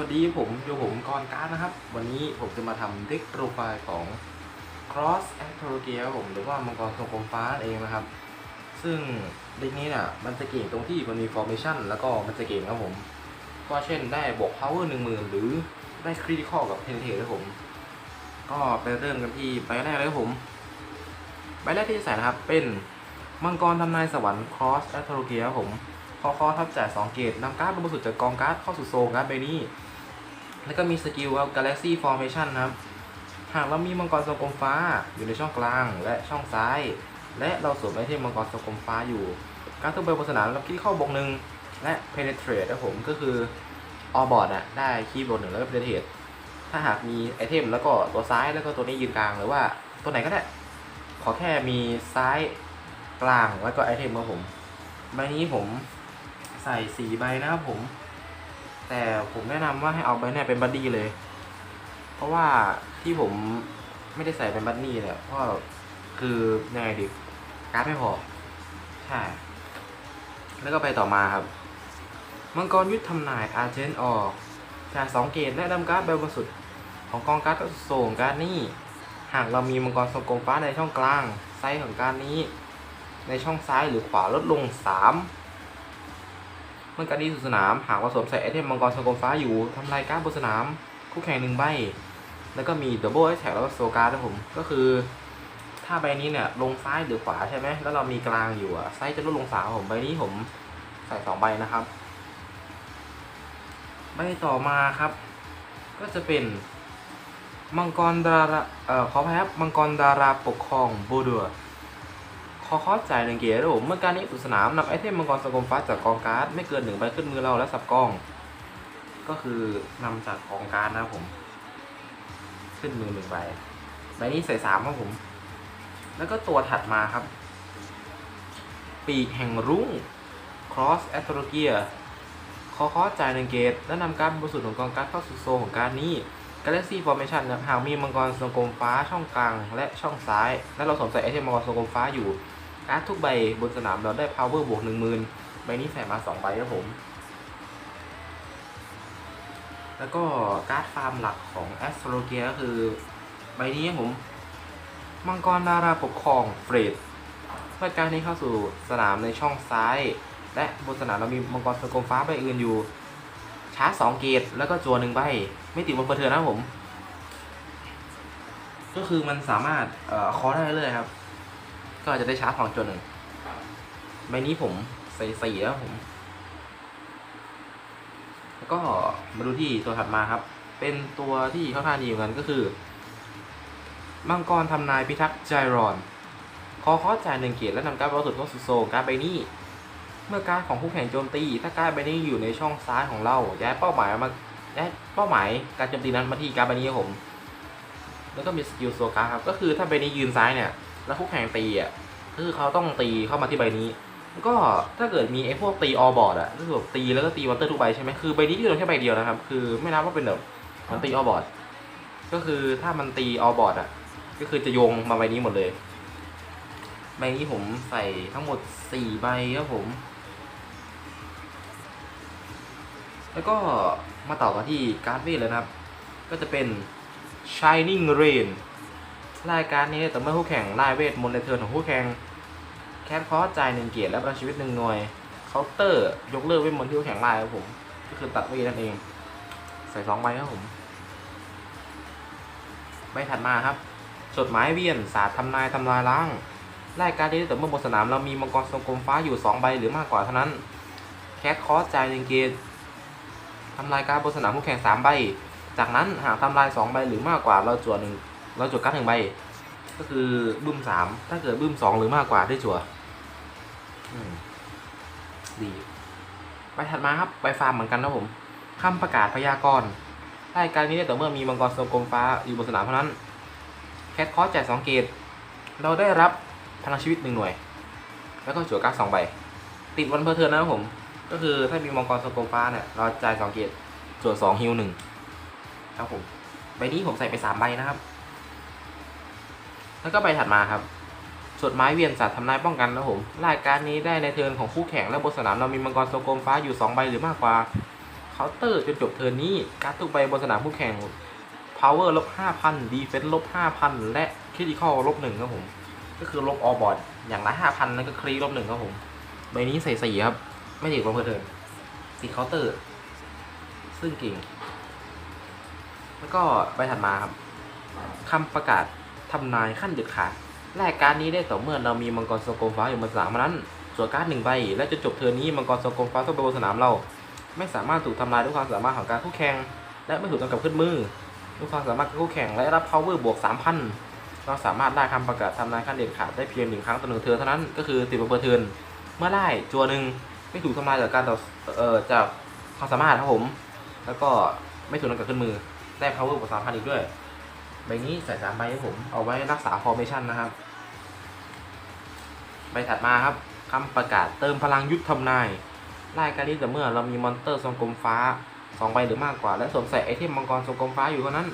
วัสดีผมโยผมกรการนะครับ วันนี้ผมจะมาทำเด็กโปรไฟล์ของ Cross a s t r o g a ครับผมหรือว่ามังกรทรงกลมฟ้าเองนะครับ ซึ่งเด็กนี้เนี่ยมันจะเก่งตรงที่มันมี formation แล้วก็มันจะเก่งครับผม ก็เช่นได้บวก power 10,000 หรือได้ critical กับ penetrate ครับผม ก็ไปเริ่มกันที่ใบแรกเลยครับผม ใบแรกที่จะใส่นะครับเป็นมังกรทำนายสวรรค์ Cross a s t r o g a ครับผม คอคอทับจ่าย2เกตนำการ์ดบนสุดจากกองการ์ดเข้าสู่โซลการ์ดใบนี้ แล้วก็มีสกิลครับ Galaxy Formation นครับ หากเรามีมังกรทรงกลมฟ้าอยู่ในช่องกลางและช่องซ้าย และเราสวมไอเทมมังกรทรงกลมฟ้าอยู่ การทุกใบบนสนามเรับคีย์เข้าบงหนึ่งและ Penetrate นะผมก็คือออบอร์ดอะได้คีย์บนหนึ่งแล้วก็ Penetrate ถ้าหากมีไอเทมแล้วก็ตัวซ้ายแล้วก็ตัวนี้ยืนกลางหรือว่าตัวไหนก็ได้ ขอแค่มีซ้ายกลางแล้วก็ไอเทมครับผมใบนี้ผม ใส่สี่ใบนะครับผม แต่ผมแนะนำว่าให้เอาใบเนี้เป็นบัดดี้เลย เพราะว่าที่ผมไม่ได้ใส่เป็นบัดดี้เนี่ยเพราะคือยังไงดีการ์ดไม่พอ ใช่ แล้วก็ไปต่อมาครับ มังกรยุทธทำนายอาเจนออกจากสองเกตและดำการ์ดใบบนสุด ของกองการ์ดก็ส่งการ์ดนี้ หากเรามีมังกรทรงกลมฟ้าในช่องกลาง ไซส์ของการ์ดนี้ ในช่องซ้ายหรือขวาลดลง 3 เมื่อการดีสู่สนาม หากเราสวมใส่ไอเทมมังกรทรงกลมฟ้าอยู่ทำลายการ์ดบนสนาม คู่แข่งหนึ่งใบ แล้วก็มีดับเบิลไอแท็กแล้วก็โซการ์ดนะผม ก็คือ ถ้าใบนี้เนี่ยลงซ้ายหรือขวาใช่ไหม แล้วเรามีกลางอยู่อะไซส์จะลดลงสามผม ใบนี้ผมใส่สองใบนะครับ ใบต่อมาครับ ก็จะเป็นมังกรดาราเอ่อขออภัยครับมังกรดาราปกครองบูดัว ขอคอสจ่ายหนึ่งเกียร์ครับผมเมื่อการนี้สู่สนามนำไอเทมมังกรสกลมฟ้าจากกองการ์ดไม่เกินหนึ่งใบขึ้นมือเราและสับกอง ก็คือนำจากกองการ์ดนะครับผม ขึ้นมือหนึ่งใบใบนี้ใส่สามครับผม แล้วก็ตัวถัดมาครับ ปีกแห่งรุ่ง Cross a s t r o g e a ขอคอสจ่ายหนึ่งเกตและนำการดบนสุดของกองการ์ดเข้าสู่โซนของการดนี้ Galaxy Formation นะครับหากมีมังกรทรงกลมฟ้าช่องกลางและช่องซ้าย และเราสวมใส่ไอเทมมังกรทรงกลมฟ้าอยู่ การ์ดทุกใบบนสนามเราได้ power บวกหนึ่งหมื่นใบนี้ใส่มาสองใบครับผม แล้วก็การ์ดฟาร์มหลักของ a s t r o g e a ก็คือใบนี้ครับผม มังกรดาราปกครองเฟรดเมื่อการนี้เข้าสู่สนามในช่องซ้าย และบนสนามเรามีมังกรทรงกลมฟ้าใบอื่นอยู่ชาร์จสองเกตแล้วก็จัวหนึ่งใบ ไม่ติดบนเปอร์เทือนนะผม ก็คือมันสามารถเอ่อคอได้เรื่อยครับ ก็จะได้ชาร์จสองจัวหนึ่งใบนี้ผมใส่สี่แล้วผมแล้วก็มาดูที่ตัวถัดมาครับ เป็นตัวที่ค่อนข้างดีเหมือนกันก็คือมังกรทำนายพิทักษ์ไจรอน คอคอจ่ายหนึ่งเกียรติและนำการ์ดบอลสุดเข้าสู่โซลการ์ดใบนี้ เมื่อการดของคู่แข่งโจมตี ถ้าการดใบนี้อยู่ในช่องซ้ายของเราย้ายเป้าหมายมาย้ายเป้าหมายการโจมตีนั้นมาที่การดใบนี้ครับผม แล้วก็มีสกิลโซการ์ดครับ ก็คือถ้าใบนี้ยืนซ้ายเนี่ย แล้วคู่แข่งตีอะคือเขาต้องตีเข้ามาที่ใบนี้ ก็ถ้าเกิดมีไอ้พวกตีออบอร์ดอะก็คือแบบตีแล้วก็ตีวอเตอร์ทุกใบใช่ไหมคือใบนี้ที่โดนแค่ใบเดียวนะครับ คือไม่นับว่าเป็นแบบมันตีออบอร์ดก็คือถ้ามันตีออบอร์ดอะ ก็คือจะโยงมาใบนี้หมดเลย ใบนี้ผมใส่ทั้งหมดสี่ใบครับผม แล้วก็มาต่อกันที่การ์ดเวทเลยนะครับ ก็จะเป็น Shining Rain รายการนี้แต่อเมื่อคู่แข่งไล่เวทมนต์ในเทิร์นของคู่แข่งแคทคอสจ่ายหนึ่งเกียรติและประชีวิตหนึ่งหน่วยเคาน์เตอร์ยกเลิกเวทมนต์ที่คู่แข่งไล่ครับผม ก็คือตัดเวทนั่นเอง ใส่สองใบครับผมใบถัดมาครับจดหมายเวียนศาสตร์ทำนายทำลายล้างรายการนี้แต่เมื่อบนสนามเรามีมังกรทรงกลมฟ้าอยู่2ใบหรือมากกว่าเท่านั้นแคทคอสจ่ายหนึ่งเกตทำลายการบนสนามคู่แข่ง3ใบจากนั้นหากทำลาย2ใบหรือมากกว่าเราจั่วหนึ่ง เราจั่วการ์ดหนึ่งใบ ก็คือบึ้ม3ถ้าเกิดบึ้ม2หรือมากกว่าได้จั่วอืมดีใบถัดมาครับใบฟาร์มเหมือนกันนะผมคำประกาศพยากรณ์รายการนี้แต่เมื่อมีมังกรทรงกลมฟ้าอยู่บนสนามเท่านั้น แคทคอสจ่ายสองเกต เราได้รับพลังชีวิตหนึ่งหน่วย แล้วก็จั่วการ์ดสองใบ ติดวันเพอร์เทิร์นนะครับผม ก็คือถ้ามีมังกรสโกมฟ้าเนี่ย เราจ่ายสองเกตจั่วสองฮิวหนึ่งครับผมใบนี้ผมใส่ไปสามใบนะครับ แล้วก็ใบถัดมาครับจดหมายเวียนสัตว์ทำนายป้องกันนะผมรายการนี้ได้ในเทิร์นของคู่แข่งและบนสนามเรามีมังกรสโกมฟ้าอยู่สองใบหรือมากกว่าเคาน์เตอร์จนจบเทิร์นนี้ การ์ดทุกใบบนสนามคู่แข่ง power ลบ5,000 defense ลบ5,000 และ critical ลบ1ครับผม ก็คือลบออบอร์ดอย่างละ5,000นั่นก็ครีลบ1ครับผม ใบนี้ใส่สีครับ ไม่ติดบนเพอร์เทิร์นติดเคาน์เตอร์ ซึ่งเก่ง แล้วก็ใบถัดมาครับคำประกาศ ทำนายขั้นเด็ดขาดแลกการนี้ได้ต่อเมื่อเรามีมังกรโซโกมฟ้าอยู่บนสนามนั้น ส่วนการ์ดหนึ่งใบ และจนจบเทิร์นี้มังกรโซโกมฟ้าต้องไปบนสนามเรา ไม่สามารถถูกทำลายด้วยความสามารถของการคู่แข่งและไม่ถูกจำกัดขึ้นมือด้วยความสามารถของคู่แข่งและรับ power บวก 3,000 เราสามารถได้คำประกาศทำนายขั้นเด็ดขาดได้เพียงหนึ่งครั้งต่อหนึ่งเทิร์นเท่านั้นก็คือติดบนเทิร์นเมื่อได้จัวหนึ่งไม่ถูกทำลายจากการต่อเอ่อจากความสามารถครับผม แล้วก็ไม่ถูกจำกัดขึ้นมือได้ power บวก3,000อีกด้วย ใบนี้ใส่สามใบให้ผม เอาไว้รักษา formation นะครับ ใบถัดมาครับคำประกาศเติมพลังยุทธทำนายรายการีแต่เมื่อเรามีมอนเตอร์ทรงกลมฟ้าสองใบหรือมากกว่า และสวมใส่ไอเทมมังกรทรงกลมฟ้าอยู่เท่านั้น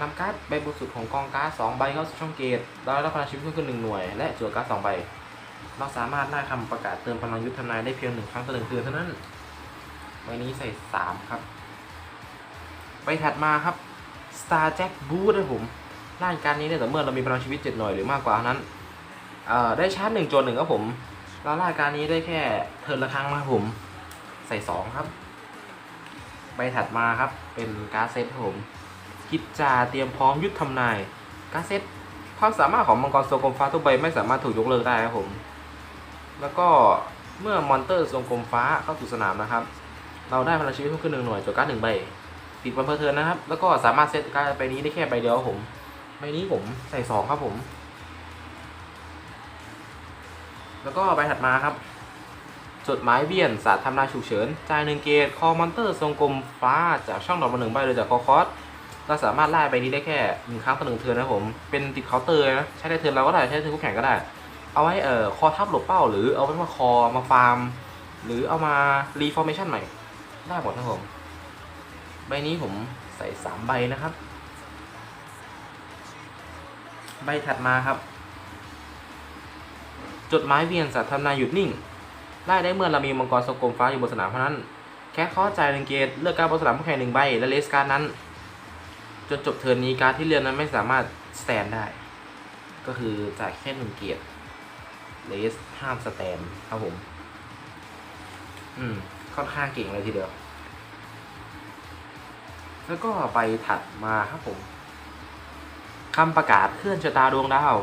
นำการ์ดใบบนสุดของกองการ์ดสองใบเข้าสู่ช่องเกตเราได้รับพลังชีวิตเพิ่มขึ้นหนึ่งหน่วย และจั่วการ์ดสองใบ เราสามารถได้คำประกาศเติมพลังยุทธทำนายได้เพียงหนึ่งครั้งต่อหนึ่งเทือนเท่านั้นใบนี้ใส่สามครับ ใบถัดมาครับ Star Jack Boost นะผมรายการนี้เนี่ยแต่เมื่อเรามีพลังชีวิตเจ็ดหน่วยหรือมากกว่านั้นได้ชาร์จหนึ่งโจนหนึ่งครับผมแล้วราการนี้ได้แค่เทิร์นละครั้งนะครับผม ใส่สองครับ ใบถัดมาครับเป็นการ์เซตครับผมคิดจาเตรียมพร้อมยุทธทำนายการเซตความสามารถของมังกรทรงกลมฟ้าทุกใบไม่สามารถถูกยกเลิกได้ครับผม แล้วก็เมื่อมอนเตอร์ทรงกลมฟ้าเข้าสู่สนามนะครับ เราได้พลังชีวิตเพิ่มขึ้นหนึ่งหน่วยจดการ์ดหนึ่งใบ ติดวันเพอร์เทินนะครับ แล้วก็สามารถเซตการ์ดใบนี้ได้แค่ใบเดียวผมใบนี้ผมใส่สองครับผม แล้วก็ใบถัดมาครับ จดหมายเวียนศาสตร์ทำลาฉุกเฉินจ่ายหนึ่งเกตคอมอนเตอร์ทรงกลมฟ้าจากช่องดอกมาหนึ่งใบเลยจากคอคอสเราสามารถไล่ใบนี้ได้แค่หนึ่งครั้งต่อหนึ่งเทิร์นนะผมเป็นติดเคาน์เตอร์นะใช้ได้เทิร์นเราก็ได้ใช้เทิร์นคู่แข่งก็ได้ เอาไว้เอ่อคอทับหลบเป้า หรือเอาไว้มาคอมาฟาร์ม หรือเอามารีฟอร์เมชันใหม่ได้หมดนะผม ใบนี้ผมใส่สามใบนะครับ ใบถัดมาครับ จดหมายเวียนสัตว์ทำนายหยุดนิ่งไล่ได้เมื่อเรามีมังกรสกลมฟ้าอยู่บนสนามเท่านั้น แค่ข้อใจหนึ่งเกตเลือกการบนสนามแข่งหนึ่งใบ และเลสการ์ดนั้น จนจบเทิร์นนี้การดที่เลือกนั้นไม่สามารถสแตนได้ ก็คือจ่ายแค่หนึ่งเกตเลสห้ามสแตนครับผม อืม ค่อนข้างเก่งเลยทีเดียว แล้วก็ไปถัดมาครับผมคำประกาศเคลื่อนชะตาดวงดาว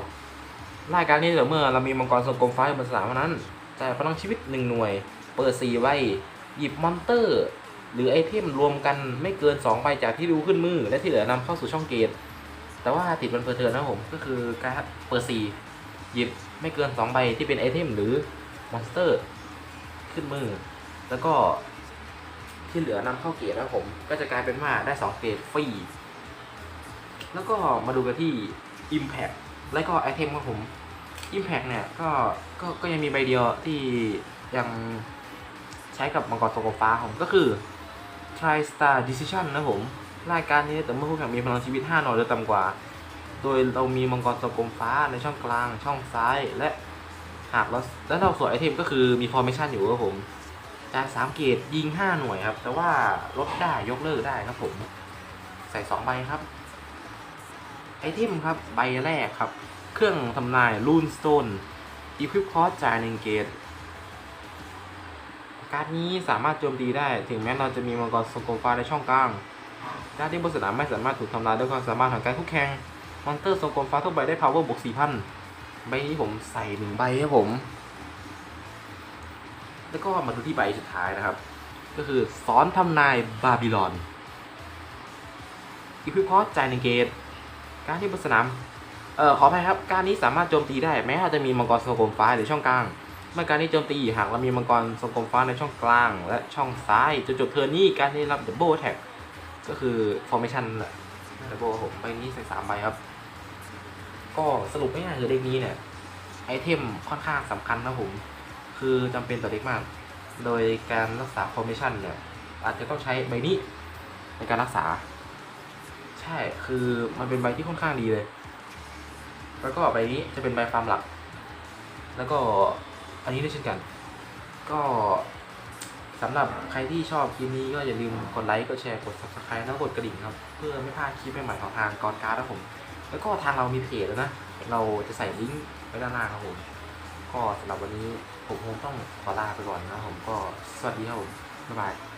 รายการนี้เดี๋ยวเมื่อเรามีมังกรทรงกลมฟ้าอยู่บนสนามนั้น แต่พลังชีวิตหนึ่งหน่วย เปิดสี่ใบหยิบมอนเตอร์ หรือไอเทมรวมกันไม่เกิน2ใบจากที่ดูขึ้นมือ และที่เหลือนำเข้าสู่ช่องเกตแต่ว่าติดมันเพอร์เทิร์นนะผมก็คือการเปิดสี่หยิบไม่เกิน2ใบที่เป็นไอเทมหรือมอนสเตอร์ ขึ้นมือ แล้วก็ ที่เหลือนำเข้าเกตนะครับผม ก็จะกลายเป็นว่าได้ 2 เกตฟรี แล้วก็มาดูกันที่ Impact และก็ไอเทมครับผม Impact เนี่ยก็ก็ก็ยังมีใบเดียวที่ยังใช้กับมังกรโซโกฟ้าผมก็คือ Tri Star Decision นะผม รายการนี้แต่เมื่อผู้แข่งมีพลังชีวิต 5 หน่อยหรือต่ำกว่า โดยเรามีมังกรโซโกฟ้าในช่องกลางช่องซ้ายและหากเราและเราสวยไอเทมก็คือมี formation อยู่ครับผม จ่าย3เกตยิง5หน่วยครับ แต่ว่าลดได้ยกเลิกได้ครับผม ใส่2ใบครับ ไอเทมครับใบแรกครับ เครื่องทำนายลูนสโตนอีควิปคอร์จ่ายหนึ่งเกตการ์ดนี้สามารถโจมตีได้ ถึงแม้เราจะมีมังกรสโกฟ้าในช่องกลางการ์ดที่บนสนามไม่สามารถถูกทำลายด้วยความสามารถของการคู่แข่งมอนเตอร์สโกฟ้าทุกใบได้ power บวก4,000 ใบนี้ผมใส่หนึ่งใบครับผม แล้วก็มาดูที่ใบสุดท้ายนะครับ ก็คือสอนทำนายบาบิลอนอีควิปคอร์จ่ายหนึ่งเกตการที่บนสนามเอ่อขออภัยครับ การนี้สามารถโจมตีได้แม้อาจจะมีมังกรทรงกลมฟ้าหรือช่องกลาง เมื่อการนี้โจมตีหากเรามีมังกรทรงกลมฟ้าในช่องกลาง และช่องซ้ายจนจบเทิร์นนี้การนี้รับดับเบิลแท็กก็คือ formation แหละดับเบิลผมใบนี้ใส่สามใบครับ ก็สรุปง่ายๆคือเด็กนี้เนี่ยไอเทมค่อนข้างสำคัญนะผม คือจำเป็นต่อเด็กมาก โดยการรักษาคอมมิชชั่นเนี่ยอาจจะต้องใช้ใบนี้ในการรักษา ใช่คือมันเป็นใบที่ค่อนข้างดีเลย แล้วก็ใบนี้จะเป็นใบฟาร์มหลัก แล้วก็อันนี้ด้วยเช่นกัน ก็สำหรับใครที่ชอบคลิปนี้ก็อย่าลืมกดไลค์กดแชร์กด subscribe แล้วกดกระดิ่งครับ เพื่อไม่พลาดคลิปใหม่ๆของทางกอดการ์ดครัผม แล้วก็ทางเรามีเพจแล้วนะ เราจะใส่ลิงก์ไว้ด้านล่างครับผม ก็สำหรับวันนี้ ผมคงต้องขอลาไปก่อนนะผมก็สวัสดีครับผมบ๊ายบาย